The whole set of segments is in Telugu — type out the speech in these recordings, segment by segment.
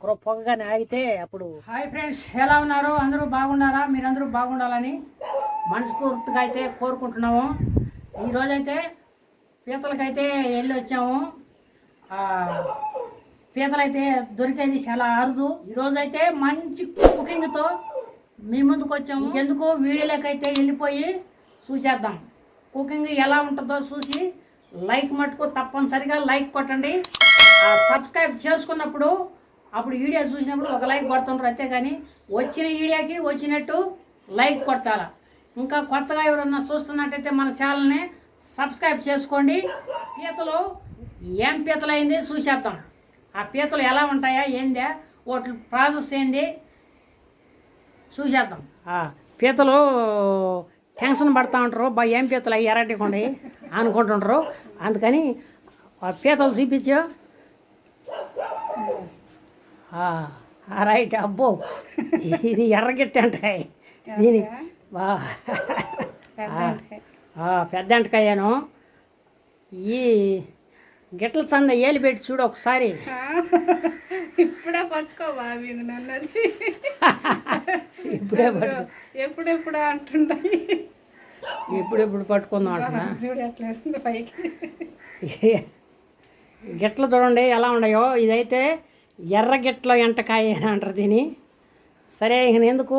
కుర పొగగానే ఆగితే అప్పుడు హాయ్ ఫ్రెండ్స్ ఎలా ఉన్నారు? అందరూ బాగున్నారా? మీరందరూ బాగుండాలని మనస్ఫూర్తిగా అయితే కోరుకుంటున్నాము. ఈరోజైతే పీతలకైతే వెళ్ళి వచ్చాము. పీతలైతే దొరికేది చాలా అరుదు. ఈరోజైతే మంచి కుకింగ్తో మీ ముందుకు వచ్చాము. ఎందుకు వీడియోలోకైతే వెళ్ళిపోయి చూసేద్దాం. కుకింగ్ ఎలా ఉంటుందో చూసి లైక్ మటుకు తప్పనిసరిగా లైక్ కొట్టండి. ఆ, సబ్స్క్రైబ్ చేసుకున్నప్పుడు అప్పుడు వీడియో చూసినప్పుడు ఒక లైక్ కొడుతుంటారు అంతేగాని వచ్చిన వీడియోకి వచ్చినట్టు లైక్ కొట్టాల ఇంకా కొత్తగా ఎవరన్నా చూస్తున్నట్టయితే మన ఛానల్ని సబ్స్క్రైబ్ చేసుకోండి. పీతలు ఏం పీతలు అయింది చూసేద్దాం. ఆ పీతలు ఎలా ఉంటాయా ఏందా వాటి ప్రాసెస్ ఏంది చూసేద్దాం. పీతలు టెన్షన్ పడతా ఉంటారు. బా ఏం పీతలు అయ్యి ఎర్రటికుండి అనుకుంటుంటారు అందుకని పీతలు చూపించు. రైట్ అబ్బో. ఇది ఎర్రగిట్టి అంటాయి దీని పెద్ద అంటకాయను. ఈ గిట్ల చంద ఏలి పెట్టి చూడు ఒకసారి. ఇప్పుడే పట్టుకో బాబీ ఇది నన్నది. ఇప్పుడే పట్టు ఎప్పుడెప్పుడు అంటుంటాయి ఇప్పుడెప్పుడు పట్టుకుందాం అంటున్నా? చూడు ఎట్లా పైకి. గిట్లు చూడండి ఎలా ఉన్నాయో. ఇదైతే ఎర్ర గిట్ల ఎంటకాయ అని అంటారు దీని సరే ఇక ఎందుకు?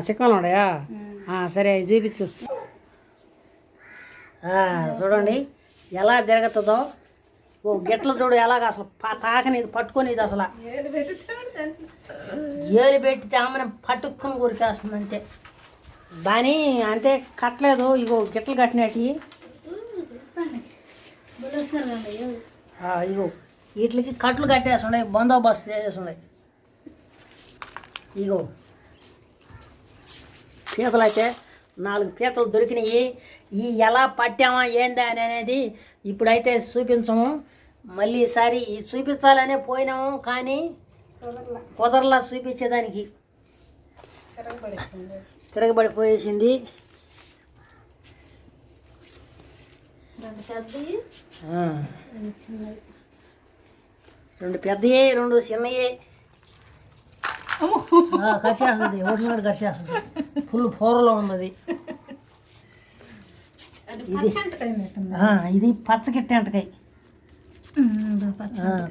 చిక్కంలో ఆ, సరే చూపించు. చూడండి ఎలా తిరుగుతుందో. ఓ గిట్ల చూడు ఎలాగ అసలు పా- తాకని ఇది పట్టుకొని ఇది అసలు. ఏలు పెట్టి ఆమెను పట్టుకుని గురికేస్తుంది అంతే. దాని అంటే కట్టలేదు ఇగో గిట్లు కట్టినట్టు. ఇగో. వీటికి కట్లు కట్టేస్తున్నాయి బందోబస్తు చేసేస్తున్నాయి ఇగో. పీతలు అయితే నాలుగు పీతలు దొరికినాయి. ఈ ఎలా పట్టామా ఏందా అని అనేది ఇప్పుడైతే చూపించము. మళ్ళీ ఈసారి ఈ చూపించాలనే పోయినాము కానీ కుదరలా. చూపించేదానికి. తిరగబడిపోయేసింది. రెండు పెద్దయే. రెండు చిన్నయే. ఆ, కరిచేస్తుంది. ఓట్ల మీద కరిచేస్తుంది. ఫుల్ ఫోరలో ఉన్నది. ఇది. పచ్చగిట్ట అంటకాయ.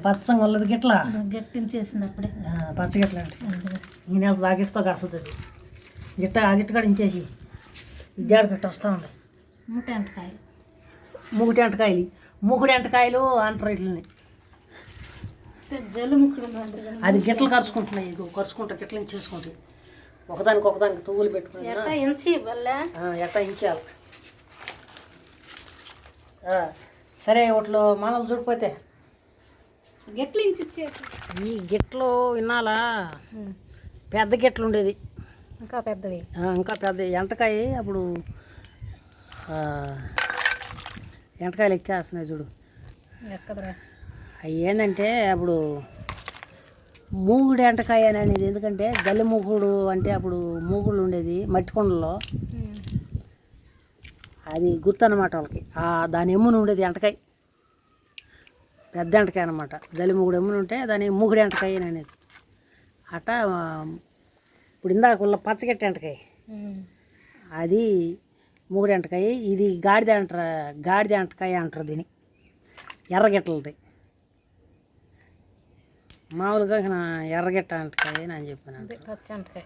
పచ్చ ఉన్నది గిట్ల. గట్టించేసింది అప్పుడే పచ్చగిట్ల ఈ నెల ఆ గిట్టతో కరుస్తుంది అది. గిట్ట ఆ గిట్ట కూడా ఇంచేసి. ఇద్దాడ గిట్ట వస్తూ ఉంది. మూట అంటకాయ మూగుటి ఎంటకాయలు. మూగుడి ఎంటకాయలు అంటారు ఇట్లని అది గిట్టలు కరుచుకుంటున్నాయి. కరుచుకుంటా గిట్ల చేసుకుంటాయి ఒకదానికి ఒకదానికి తువ్వులు పెట్టుకుని ఎట్ట ఇంచాలి సరే వాటిలో మనలు చూడిపోతే. గట్లు ఇంచి ఈ గిట్లు వినాలా? పెద్ద గిట్లు ఉండేది. ఇంకా పెద్దవి. ఇంకా పెద్ద ఎంటకాయ అప్పుడు ఆ, ఎంటకాయలు ఎక్కేస్తున్నాయి చూడు. అవి ఏంటంటే అప్పుడు మూగుడు ఎంటకాయ అని అనేది ఎందుకంటే గల్లి మూగుడు అంటే అప్పుడు మూగుడు ఉండేది మట్టి కొండలో అది గుర్తు అనమాట వాళ్ళకి. ఆ దాని ఎమ్మును ఉండేది ఎంటకాయ. పెద్ద ఎంటకాయ అనమాట గలి మూగుడు ఎమ్మును ఉంటే దాని మూగుడు ఎంటకాయ అని అనేది. అట ఆ, ఇప్పుడు ఇందాక పచ్చగట్టి ఎంటకాయ. అది మూగుడు ఎంటకాయ ఇది గాడిద అంటార గాడిద ఎంటకాయ అంటారు దీన్ని. ఎర్రగిట్టలది. మామూలుగా నా ఎర్రగిట్ట ఎంటకాయ అని చెప్పాను అంట పచ్చ అంటకాయ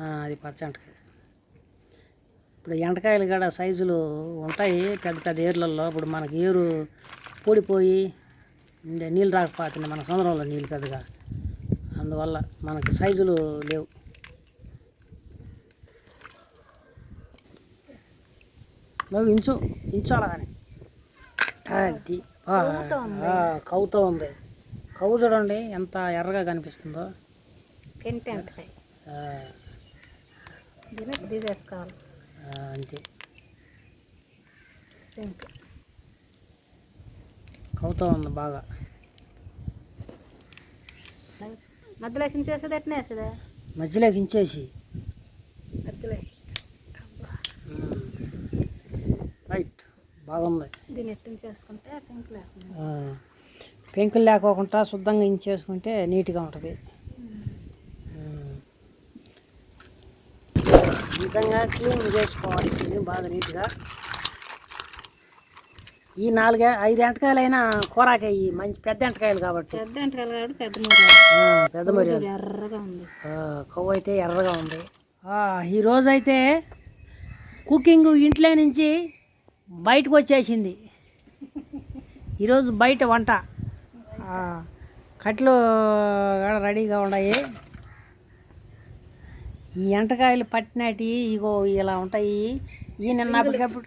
ఆ, అది పచ్చ ఎంటకాయ. ఇప్పుడు ఎంటకాయలు కూడా సైజులు ఉంటాయి పెద్ద పెద్ద ఏర్లలో ఇప్పుడు మనకి ఏరు పూడిపోయి నీళ్ళు రాకపోతుంది మన సముద్రంలో నీళ్ళు పెద్దగా. అందువల్ల మనకి సైజులు లేవు. నువ్వు ఇంచు ఇంచాలా కానీ అది కవ్వుతో ఉంది. కవ్వు చూడండి ఎంత ఎర్రగా కనిపిస్తుందో. తీసేసుకోవాలి. అంతే. పెంకు కవ్వుతో ఉంది బాగా. మధ్యలో చేసేది ఎట్నే వేసేదా మధ్యలోకి ఇంచేసి మధ్యలో రైట్ బాగుంది. దీన్ని చేసుకుంటే లేకుండా. పెంకులు లేకోకుండా శుద్ధంగా ఇంచేసుకుంటే నీట్గా ఉంటుంది. ఈ విధంగా క్లీన్ చేసుకోవాలి. దీన్ని బాగా నీట్గా. ఈ నాలుగే ఐదు ఎంటకాయలైనా కూరాకే ఈ మంచి పెద్ద ఎంటకాయలు కాబట్టి. పెద్ద ఎంటకాయలు కాబట్టి పెద్ద పెద్ద మరి ఎర్రగా ఉంది. కొవ్వు అయితే ఎర్రగా ఉంది. ఆ, ఈరోజు అయితే కుకింగ్ ఇంట్లో నుంచి బయటకు వచ్చేసింది ఈరోజు బయట వంట. కట్లు కూడా రెడీగా ఉన్నాయి. ఈ ఎంటకాయలు పట్టినటి ఇగో ఇలా ఉంటాయి. ఈ నిన్నప్పటికప్పుడు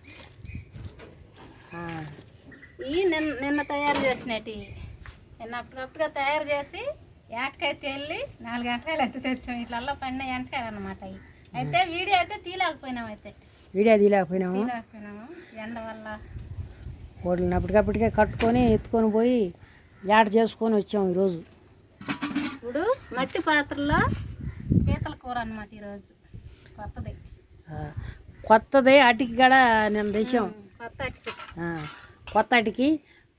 ఆ, ఈ నిన్న నిన్న తయారు చేసినటి. నిన్న అప్పటికప్పుడుగా తయారు చేసి ఏటకైతే వెళ్ళి నాలుగు గంటలు అయితే తెచ్చాం. ఇట్లలో పండిన ఎంటకాయలు అనమాట అయితే వీడియో అయితే తీలేకపోయినాం అయితే. వీడియో తీయలేకపోయినాము ఎండ వల్ల. వాటిని అప్పటికప్పటికే కట్టుకొని ఎత్తుకొని పోయి యాట చేసుకొని వచ్చాము ఈరోజు. ఇప్పుడు మట్టి పాత్రలో పీతల కూర అనమాట ఈరోజు. కొత్తది. కొత్తది అటికి కూడా నేను తెచ్చాం. కొత్త అటికి. కొత్త అటికి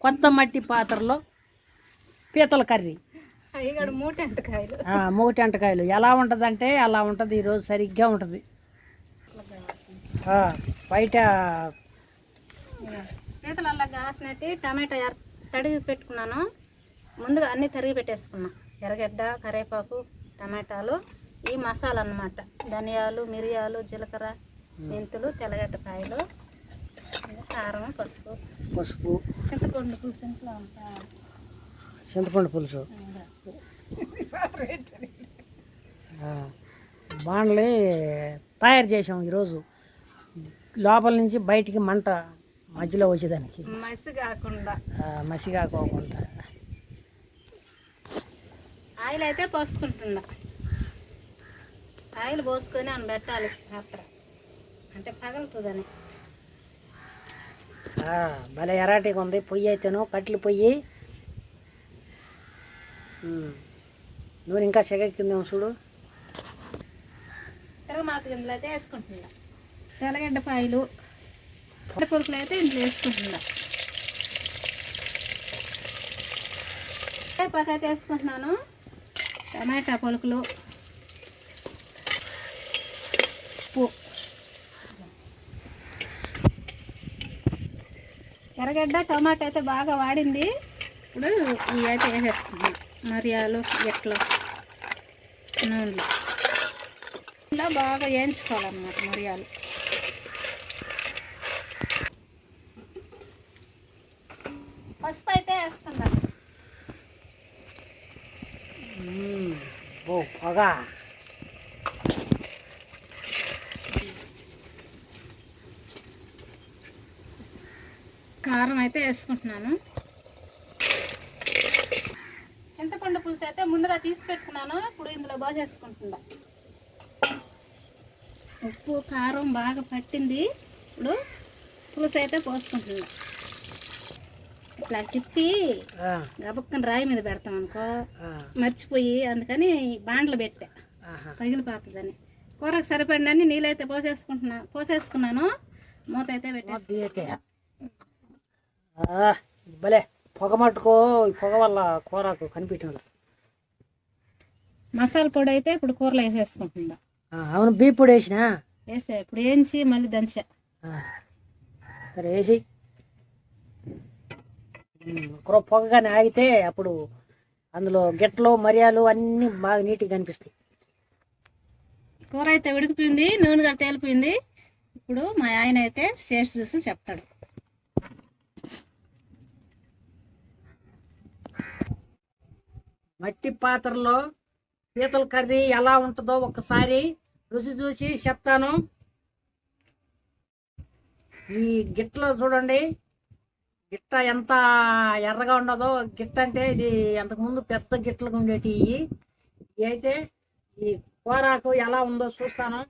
కొత్త మట్టి పాత్రలో పీతల కర్రీ. అవి కూడా మూట ఎంటకాయలు ఆ, మూటి అంటకాయలు ఎలా ఉంటుందంటే అలా ఉంటుంది ఈరోజు సరిగ్గా ఉంటుంది. బయట పీతలల్లా కాసినట్టు టమాటా ఎర్- తడిగి పెట్టుకున్నాను. ముందుగా అన్నీ తరిగి పెట్టేసుకున్నా. ఎర్రగడ్డ కరివేపాకు టమాటాలు ఈ మసాలా అన్నమాట. ధనియాలు మిరియాలు జీలకర్ర మెంతులు తెల్లగడ్డకాయలు కారం పసుపు. పసుపు. చింతపండు పులుసు ఇంట్లో చింతపండు పులుసు. బాండ్లే తయారు చేసాం ఈరోజు. లోపల నుంచి బయటికి మంట మధ్యలో వచ్చేదానికి. మసి కాకుండా. ఆ, మసిగా కాకుండా ఆయిల్ అయితే పోసుకుంటున్నా. ఆయిల్ పోసుకొని అని పెట్టాలి పాత్ర అంటే పగలుతుందని. భలే ఎరాటిగా ఉంది. పొయ్యి అయితేను కట్లు పొయ్యి. నూనె ఇంకా సెగెక్కిందేమో చూడు. తిరగమాత గింజలు అయితే వేసుకుంటున్నా. తెల్లగడ్డ పాయలు పొరుకులు అయితే ఇంట్లో వేసుకుంటున్నా. కరివేపాకు అయితే వేసుకుంటున్నాను. టమాటా పొలుకులు ఉప్పు. ఎర్రగడ్డ టమాటా అయితే బాగా వాడింది. ఇప్పుడు ఇవి అయితే వేసేస్తున్నాను మరియాలు ఎట్లు నూనెలు. ఇలా బాగా వేయించుకోవాలన్నమాట మరియాలు. పొగ. కారం అయితే వేసుకుంటున్నాను. చింతపండు పులుసు అయితే ముందుగా తీసి పెట్టుకున్నాను. ఇప్పుడు ఇందులో బాగా చేసుకుంటున్నా. ఉప్పు కారం బాగా పట్టింది. ఇప్పుడు పులుసు అయితే పోసుకుంటున్నా. ఇట్లా తిప్పి గబక్కన రాయి మీద పెడతాం అనుకో. మర్చిపోయి అందుకని బాండ్లు పెట్టా. ఆహా. పగిలిపోతుందని. కూరకు సరిపడినన్ని నీళ్ళైతే పోసేసుకుంటున్నా. పోసేసుకున్నాను. మూత అయితే పెట్టేసి భలే. పొగ మట్టుకో పొగ వల్ల కూరకు కనిపించదు మసాలా పొడి అయితే ఇప్పుడు కూరలో వేసేసుకుంటున్నా. ఆ, అవును బీపుడు వేసినా? వేసా ఇప్పుడు వేయించి మళ్ళీ దంచా. సరే వేసి పొగగానే ఆగితే అప్పుడు అందులో గిట్టలు మరియాలు అన్నీ బాగా నీట్గా కనిపిస్తాయి. కూర అయితే ఉడికిపోయింది నూనె కూడా తేలిపోయింది. ఇప్పుడు మా ఆయన అయితే చేసి చూసి చెప్తాడు. మట్టి పాత్రలో పీతల కర్రీ ఎలా ఉంటుందో ఒకసారి రుచి చూసి చెప్తాను. ఈ గిట్టలో చూడండి. గిట్ట ఎంత ఎర్రగా ఉండదో గిట్ట అంటే ఇది అంతకుముందు పెద్ద గిట్టలుగా ఉండేటి ఇవి ఇవి అయితే ఈ కూరకు ఎలా ఉందో చూస్తాను.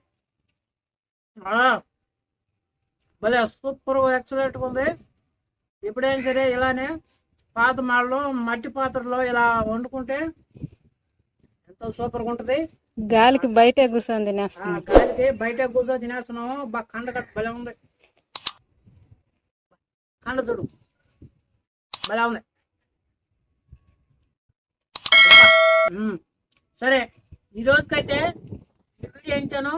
భలే సూపర్ ఎక్సలెంట్గా ఉంది. ఎప్పుడైనా సరే ఇలానే పాత మాడలో మట్టి పాత్రలో ఇలా వండుకుంటే ఎంతో సూపర్గా ఉంటుంది. గాలికి బయటే కూర్చొని ఆ తినేస్తాను గాలికి బయట కూర్చొని తినేస్తున్నాము. బాగా కండ భలే ఉంది. కండ చూడు. బలా ఉంది సరే ఈ రోజుకైతే వీడియో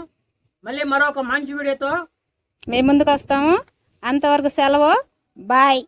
మళ్ళీ మరొక మంచి వీడియోతో మేము ముందుకు వస్తాము. అంతవరకు సెలవు. బాయ్.